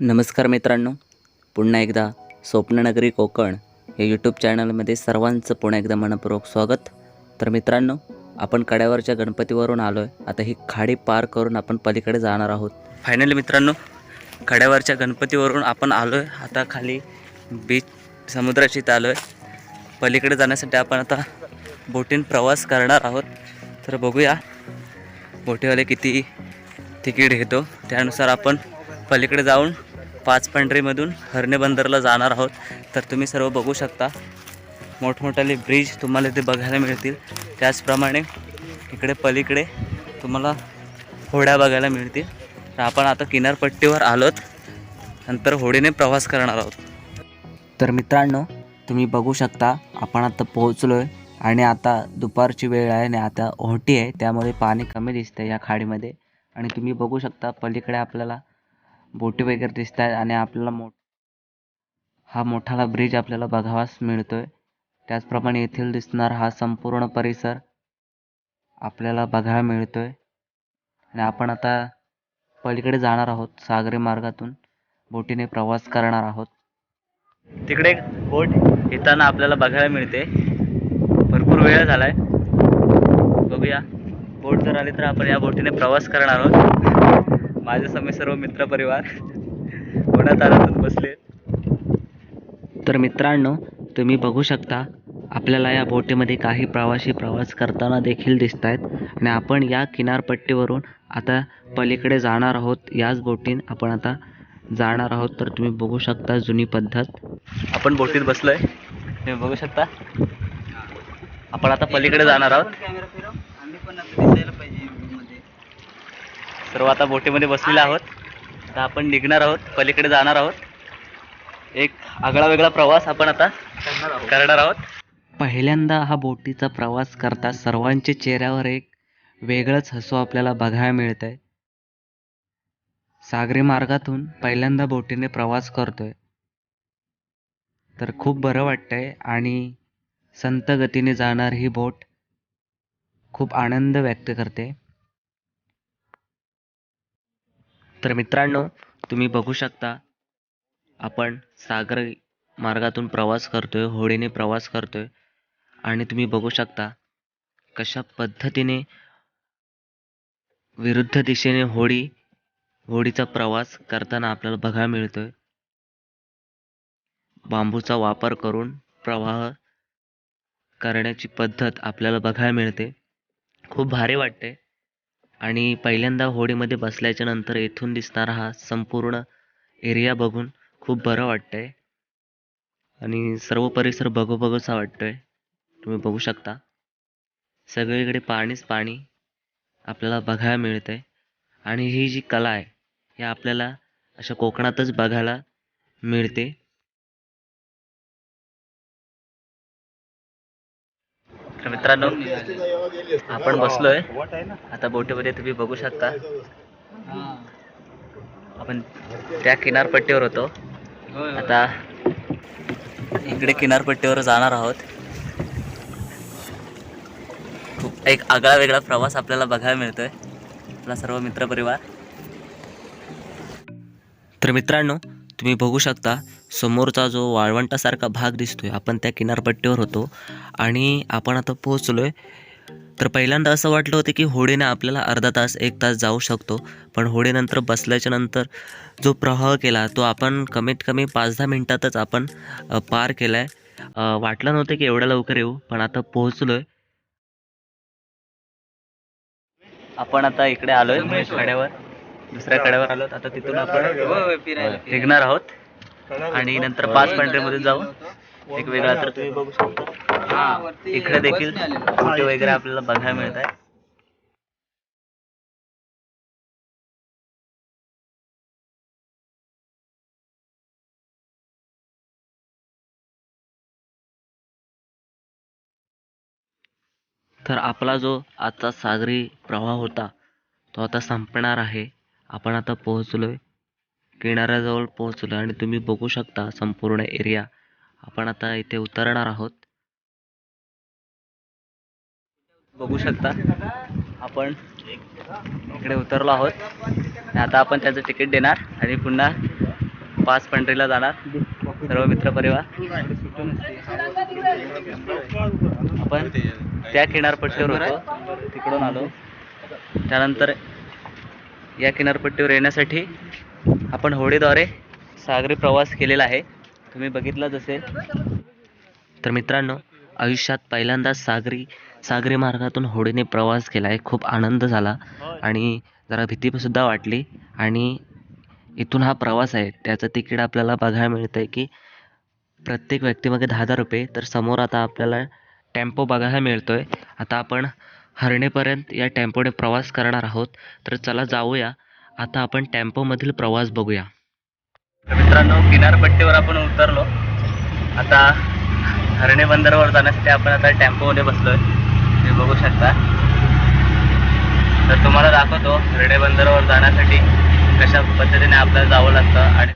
नमस्कार मित्रांनो. पुन्हा एकदा स्वप्ननगरी कोकण या यूट्यूब चॅनलमध्ये सर्वांचं पुन्हा एकदा मनपूर्वक स्वागत. तर मित्रांनो आपण कड्यावरच्या गणपतीवरून आलो आहे आता ही खाडी पार करून आपण पलीकडे जाणार आहोत. फायनली मित्रांनो कड्यावरच्या गणपतीवरून आपण आलो आहे आता खाली बीच समुद्राशी आलो आहे पलीकडे जाण्यासाठी आपण आता बोटीन प्रवास करणार आहोत. तर बघूया बोटीवाले किती तिकीट घेतो. त्यानुसार आपण पलीकडे जाऊन पाच पंढरीमधून हरणे बंदरला जाणार आहोत. तर तुम्ही सर्व बघू शकता. मोठमोठाले ब्रिज तुम्हाला इथे बघायला मिळतील. त्याचप्रमाणे इकडे पलीकडे तुम्हाला होड्या बघायला मिळतील. तर आपण आता किनारपट्टीवर आलोत. नंतर होडीने प्रवास करणार आहोत. तर मित्रांनो तुम्ही बघू शकता आपण आता पोहोचलो आहे आणि आता दुपारची वेळ आहे आणि आता ओहटी आहे. त्यामुळे पाणी कमी दिसतं या खाडीमध्ये. आणि तुम्ही बघू शकता पलीकडे आपल्याला बोटी वगैरे दिसत आहेत आणि आपल्याला मो हा मोठाला ब्रिज आपल्याला बघावास मिळतोय. त्याचप्रमाणे येथील दिसणार हा संपूर्ण परिसर आपल्याला बघायला मिळतोय. आणि आपण आता पलीकडे जाणार आहोत सागरी मार्गातून. बोटीने प्रवास करणार आहोत. तिकडे एक बोट येताना आपल्याला बघायला मिळते. भरपूर वेळ झालाय. बघूया. बोट जर आली तर आपण या बोटीने प्रवास करणार आहोत. माझ्यासमोर सर्व मित्रपरिवार कोणा तारातून बसले. तर मित्रांनो तुम्ही बघू शकता आपल्याला या बोटीमध्ये काही प्रवासी प्रवास करताना देखील दिसत आहेत आणि आपण या किनारपट्टीवरून आता पलीकडे जाणार आहोत. याच बोटीन आपण आता जाणार आहोत. तर तुम्ही बघू शकता जुनी पद्धत. आपण बोटीत बसलोय. तुम्ही बघू शकता. आपण आता पलीकडे जाणार आहोत. सर्व आता बोटीमध्ये बसलेले आहोत. तर आपण निघणार आहोत पलीकडे जाणार आहोत. एक आगळा वेगळा प्रवास आपण आता करणार आहोत. पहिल्यांदा हा बोटीचा प्रवास करता सर्वांच्या चेहऱ्यावर एक वेगळंच हसू आपल्याला बघायला मिळत आहे सागरी मार्गातून पहिल्यांदा बोटीने प्रवास करतोय. तर खूप बरं वाटतंय आणि संत गतीने जाणार ही बोट खूप आनंद व्यक्त करते. तर मित्रांनो तुम्ही बघू शकता आपण सागर मार्गातून प्रवास करतोय होडीने प्रवास करतोय आणि तुम्ही बघू शकता कशा पद्धतीने विरुद्ध दिशेने होडी होडीचा प्रवास करताना आपल्याला बघायला मिळतोय. बांबूचा वापर करून प्रवाह करण्याची पद्धत आपल्याला बघायला मिळते. खूप भारी वाटते. आणि पहिल्यांदा होडीमध्ये बसल्याच्या नंतर येथून दिसणारा हा संपूर्ण एरिया बघून खूप बरं वाटतंय. आणि सर्व परिसर बघोबघोसा वाटतो वाटतोय. तुम्ही बघू शकता. सगळीकडे पाणीच पाणी आपल्याला बघायला मिळतंय. आणि ही जी कला आहे ही आपल्याला अशा कोकणातच बघायला मिळते. मित्रांनो आपण बसलोय. आता बोटीमध्ये तुम्ही बघू शकता. आपण त्या किनारपट्टीवर होतो. आता इकडे किनारपट्टीवर जाणार आहोत. खूप एक आगळा वेगळा प्रवास आपल्याला बघायला मिळतोय. आपला सर्व मित्रपरिवार. तर मित्रांनो तुम्ही बघू शकता समोरचा जो वाळवंटासारखा भाग दिसतोय आपण त्या किनारपट्टीवर होतो. आणि आपण आता पोहोचलोय तर पहिल्यांदा असं वाटलं होतं की होडीने आपल्याला अर्धा तास एक तास जाऊ शकतो. पण होडीनंतर बसल्याच्या नंतर जो प्रवाह केला तो आपण कमीत कमी पाच दहा मिनिटातच आपण पार केला आहे वाटलं नव्हतं की एवढ्या लवकर येऊ पण आता पोहोचलोय. आपण आता इकडे आलोय कड्यावर दुसऱ्या कड्यावर आलो आता तिथून आपण निघणार आहोत. आणि नंतर पाच मधून जाऊ. एक वेगळा तर तुम्ही बघू शकता. इकडे देखील बोटी वगैरे आपल्याला बघायला मिळत आहे. तर आपला जो आजचा सागरी प्रवाह होता तो आता संपणार आहे. आपण आता पोहोचलोय. किनाऱ्याजवळ पोहोचलो आणि तुम्ही बघू शकता संपूर्ण एरिया. आपण आता इथे उतरणार आहोत. बघू शकता आपण इकडे उतरलो आहोत. आता आपण त्याचं तिकीट देणार आणि पुन्हा पाच पंढरीला जाणार. सर्व मित्र परिवार. आपण त्या किनारपट्टीवर होतो. तिकडून आलो. त्यानंतर या किनारपट्टीवर येण्यासाठी आपण होडीद्वारे सागरी प्रवास केलेला आहे. तुम्ही बघितलंच असेल. तर मित्रांनो आयुष्यात पहिल्यांदाच सागरी सागरी मार्गातून होडीने प्रवास केला आहे खूप आनंद झाला आणि जरा भीतीसुद्धा वाटली. आणि इथून हा प्रवास आहे. त्याचं तिकीट आपल्याला बघायला मिळतं आहे की प्रत्येक व्यक्तीमागे दहा हजार रुपये तर समोर आता आपल्याला टेम्पो बघायला मिळतो आहे आता आपण हरणेपर्यंत या टेम्पोने प्रवास करणार आहोत. तर चला जाऊया. आता आपण टेम्पोमधील प्रवास बघूया. मित्रांनो किनारपट्टीवर आपण उतरलो. आता हरणे बंदरावर जाण्यासाठी आपण आता टेम्पोमध्ये बसलोय. तुम्ही बघू शकता. तर तुम्हाला दाखवतो हरणे बंदरावर जाण्यासाठी कशा पद्धतीने आपल्याला जावं लागतं आणि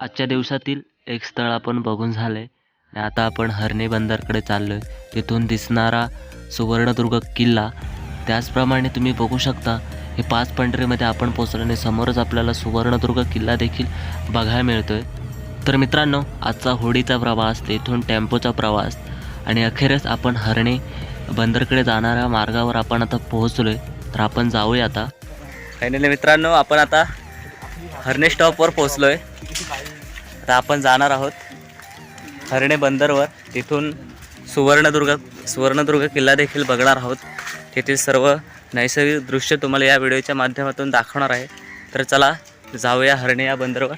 आजच्या दिवसातील एक स्थळ आपण बघून झालंय. आणि आता आपण हरणे बंदरकडे चाललोय. तिथून दिसणारा सुवर्णदुर्ग किल्ला त्याचप्रमाणे तुम्ही बघू शकता हे पाच पंढरीमध्ये आपण पोचलो आणि समोरच आपल्याला सुवर्णदुर्ग किल्ला देखील बघायला मिळतोय. तर मित्रांनो आजचा होडीचा प्रवास तेथून टेम्पोचा प्रवास आणि अखेरच आपण हरणे बंदरकडे जाणाऱ्या मार्गावर आपण आता पोहोचलोय. तर आपण जाऊया आता. फायनली मित्रांनो आपण आता हरणे स्टॉपवर पोहोचलोय. आता आपण जाणार आहोत. हरणे बंदरवर तिथून सुवर्णदुर्ग सुवर्णदुर्ग किल्ला देखील बघणार आहोत. तेथील सर्व नैसर्गिक दृश्य तुम्हाला या व्हिडिओच्या माध्यमातून दाखवणार आहे. तर चला जाऊया हरणे या बंदरवर.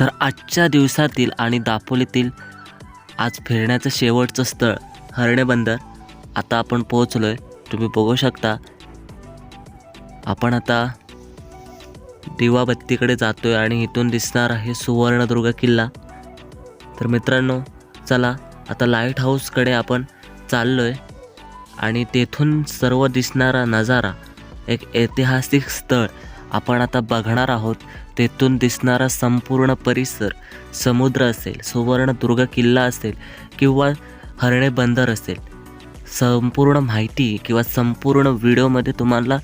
तर आजच्या दिवसातील आणि दापोलीतील आज फिरण्याचं शेवटचं स्थळ हरणे बंदर आता आपण पोहोचलो आहे तुम्ही बघू शकता. आपण आता दिवाबत्तीकडे जातो आहे आणि इथून दिसणार आहे सुवर्णदुर्ग किल्ला. तर मित्रांनो चला आता लाइट हाऊसकडे आपण चाललो आहे आणि तेथून सर्व दिसणारा नजारा एक ऐतिहासिक स्थळ. आपण आता बघणार आहोत तेथून दिसणारा संपूर्ण परिसर समुद्र असेल सुवर्णदुर्ग किल्ला असेल किंवा हरणे बंदर असेल. संपूर्ण माहिती किंवा संपूर्ण व्हिडिओमध्ये तुम्हाला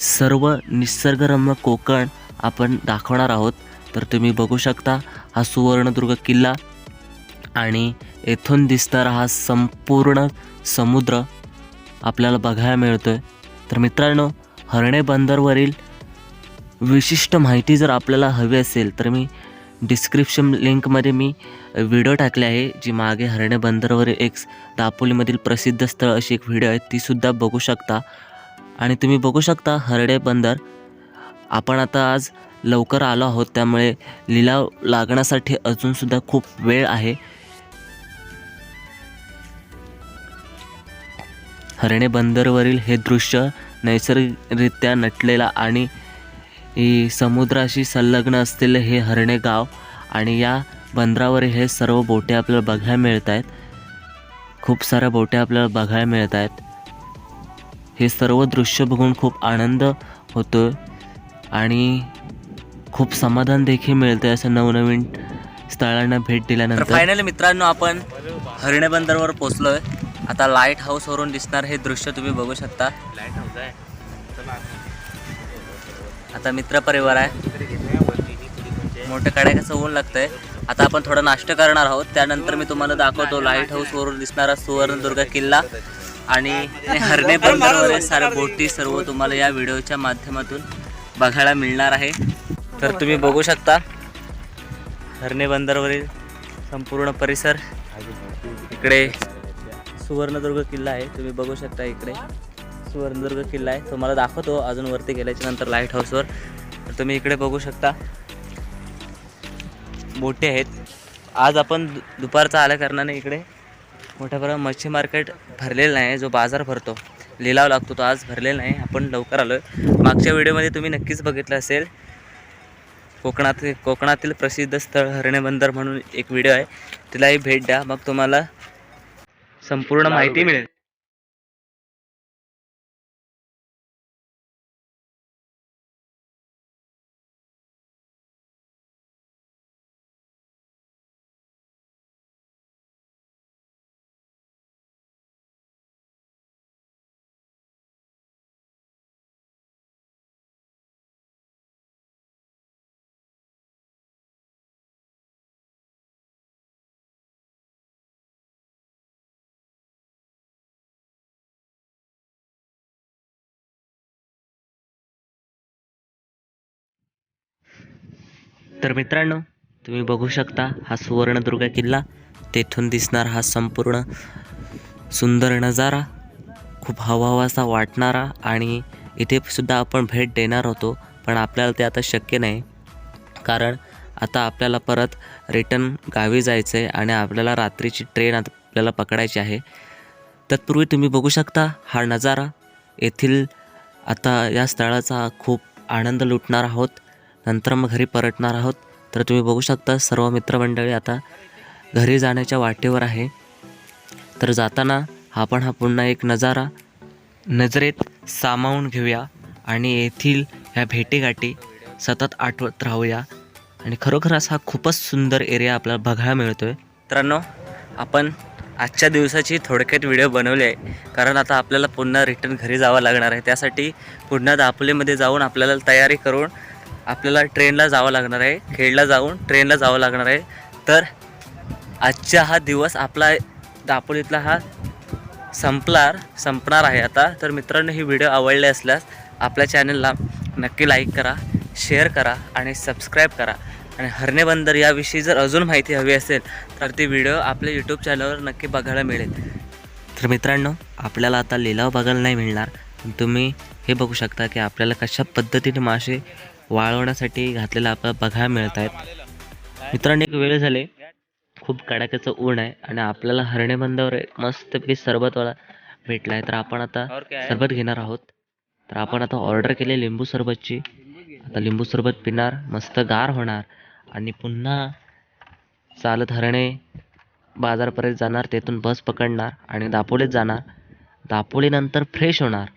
सर्व निसर्गरम्य कोकण आपण दाखवणार आहोत. तर तुम्ही बघू शकता हा सुवर्णदुर्ग किल्ला आणि येथून दिसणारा हा संपूर्ण समुद्र आपल्याला बघायला मिळतो आहे तर मित्रांनो हरणे बंदरवरील विशिष्ट माहिती जर आपल्याला हवी असेल तर मी डिस्क्रिप्शन लिंकमध्ये मी व्हिडिओ टाकले आहे जी मागे हरणे बंदरवर एक दापोलीमधील प्रसिद्ध स्थळ अशी एक व्हिडिओ आहे तीसुद्धा बघू शकता. आणि तुम्ही बघू शकता हरणे बंदर. आपण आता आज लवकर आलो आहोत त्यामुळे लिलाव लागण्यासाठी अजूनसुद्धा खूप वेळ आहे. हरणे बंदरवरील हे दृश्य नैसर्गिकरित्या नटलेला आणि समुद्राशी संलग्न असलेले हे हरणे गाव आणि या बंदरावर हे सर्व बोटे आपल्याला बघायला मिळत आहेत. खूप साऱ्या बोट्या आपल्याला बघायला मिळत आहेत. हे सर्व दृश्य बघून खूप आनंद होतो आणि खूप समाधान देखील मिळते असं नवनवीन स्थळांना भेट दिल्यानंतर. फायनली मित्रांनो आपण हरणे बंदरवर पोचलोय आता लाइट हाऊसवरून दिसणार हे दृश्य तुम्ही बघू शकता. लाइट हाऊस आता मित्रपरिवार आहे. मोठं कड्याचं ऊन लागतंय. आता आपण थोडं नाश्ता करणार आहोत. त्यानंतर मी तुम्हाला दाखवतो. लाइट हाऊस वरून दिसणारा सुवर्णदुर्ग किल्ला आणि हरणे बंदरवरील साऱ्या बोटी सर्व तुम्हाला या व्हिडिओच्या माध्यमातून बघायला मिळणार आहे. तर तुम्ही बघू शकता हरणे बंदरवरील संपूर्ण परिसर. इकडे सुवर्णदुर्ग किल्ला आहे. तुम्ही बघू शकता इकडे. सुवर्णदुर्ग किल्ला आहे तुम्हाला दाखवतो. अजून वरती गेल्याच्यानंतर लाइट हाऊसवर तर तुम्ही इकडे बघू शकता. बोटे आहेत. आज आपण दुपारचा आल्या कारणाने इकडे मोठ्या प्रमाणात मच्छी मार्केट भरलेलं नाही जो बाजार भरतो. लिलाव लागतो तो आज भरलेला नाही. आपण लवकर आलो आहे मागच्या व्हिडिओमध्ये तुम्ही नक्कीच बघितलं असेल. कोकणात कोकणातील प्रसिद्ध स्थळ हरणे बंदर म्हणून एक व्हिडिओ आहे. तिलाही भेट द्या. मग तुम्हाला संपूर्ण माहिती मिळेल. तर मित्रांनो तुम्ही बघू शकता हा सुवर्णदुर्ग किल्ला. तेथून दिसणार हा संपूर्ण सुंदर नजारा खूप हवाहवासा वाटणारा आणि इथे सुद्धा आपण भेट देणार होतो पण आपल्याला ते आता शक्य नाही. कारण आता आपल्याला परत रिटर्न गावी जायचं आहे आणि आपल्याला रात्रीची ट्रेन आता आपल्याला पकडायची आहे. तत्पूर्वी तुम्ही बघू शकता हा नजारा. येथील आता या स्थळाचा खूप आनंद लुटणार आहोत. नंतर मग घरी परतणार आहोत. तर तुम्ही बघू शकता सर्व मित्रमंडळी आता घरी जाण्याच्या वाटेवर आहे. तर जाताना आपण हा पुन्हा एक नजारा नजरेत सामावून घेऊया आणि येथील ह्या भेटीगाठी सतत आठवत राहूया. आणि खरोखर असा हा खूपच सुंदर एरिया आपल्याला बघायला मिळतो आहे मित्रांनो आपण आजच्या दिवसाची थोडक्यात व्हिडिओ बनवली आहे. कारण आता आपल्याला पुन्हा रिटर्न घरी जावं लागणार आहे. त्यासाठी पुन्हा दापोलीमध्ये जाऊन आपल्याला तयारी करून आपल्याला ट्रेनला जावं लागणार आहे. खेडला जाऊन ट्रेनला जावं लागणार आहे. तर आजचा हा दिवस आपला दापोलीतला हा संपणार संपणार आहे आता. तर मित्रांनो ही व्हिडिओ आवडले असल्यास आपल्या चॅनलला नक्की लाईक करा शेअर करा आणि सबस्क्राईब करा. आणि हरणे बंदर याविषयी जर अजून माहिती हवी असेल तर ती व्हिडिओ आपल्या यूट्यूब चॅनलवर नक्की बघायला मिळेल. तर मित्रांनो आपल्याला आता लिलाव बघायला नाही मिळणार. तुम्ही हे बघू शकता की आपल्याला कशा पद्धतीने मासे वाळवण्यासाठी घातलेले आपल्याला बघायला मिळत आहेत. मित्रांनो एक वेळ झाले. खूप कडाक्याचं ऊन आहे आणि आपल्याला हरणे बंदावर एक मस्तपैकी सरबतवाला भेटला आहे तर आपण आता सरबत घेणार आहोत. तर आपण आता ऑर्डर केली लिंबू सरबतची. आता लिंबू सरबत पिणार मस्त गार होणार आणि पुन्हा चालत हरणे बाजारपर्यंत जाणार तेथून बस पकडणार आणि दापोलीत जाणार. दापोलीनंतर फ्रेश होणार.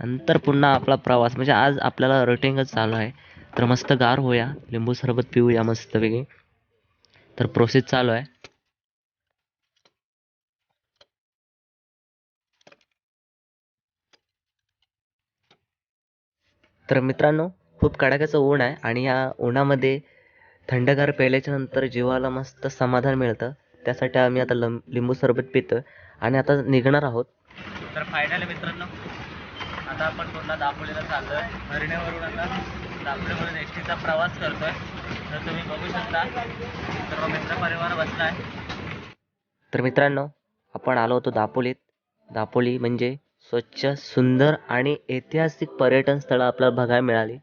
नंतर पुन्हा आपला प्रवास. म्हणजे आज आपल्याला रुटीनच चालू आहे. तर मस्त गार होऊया. लिंबू सरबत पिऊया मस्तपैकी. तर प्रोसेस चालू आहे. तर मित्रांनो खूप कडाक्याचं ऊन आहे आणि या उन्हामध्ये थंडगार प्यायल्याच्या नंतर जीवाला मस्त समाधान मिळतं. त्यासाठी आम्ही आता लंब लिंबू सरबत पितो आणि आता निघणार आहोत. तर फायनल मित्रांनो आता आपण पुन्हा दापोलीला आहे हरिण्यावरून आता दापोलीवरून एस टीचा प्रवास करतोय. तर तुम्ही बघू शकता. सर्व मित्रपरिवार आहे तर मित्रांनो आपण आलो होतो दापोलीत. दापोली म्हणजे स्वच्छ सुंदर आणि ऐतिहासिक पर्यटन स्थळं आपल्याला बघायला मिळाली.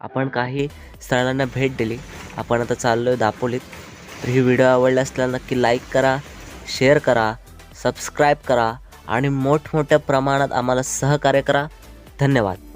आपण काही स्थळांना भेट दिली. आपण आता चाललो आहे दापोलीत. तर ही व्हिडिओ आवडला असल्यास नक्की लाईक करा शेअर करा सबस्क्राईब करा आणि मोठमोठ्या प्रमाणात आम्हाला सहकार्य करा. धन्यवाद.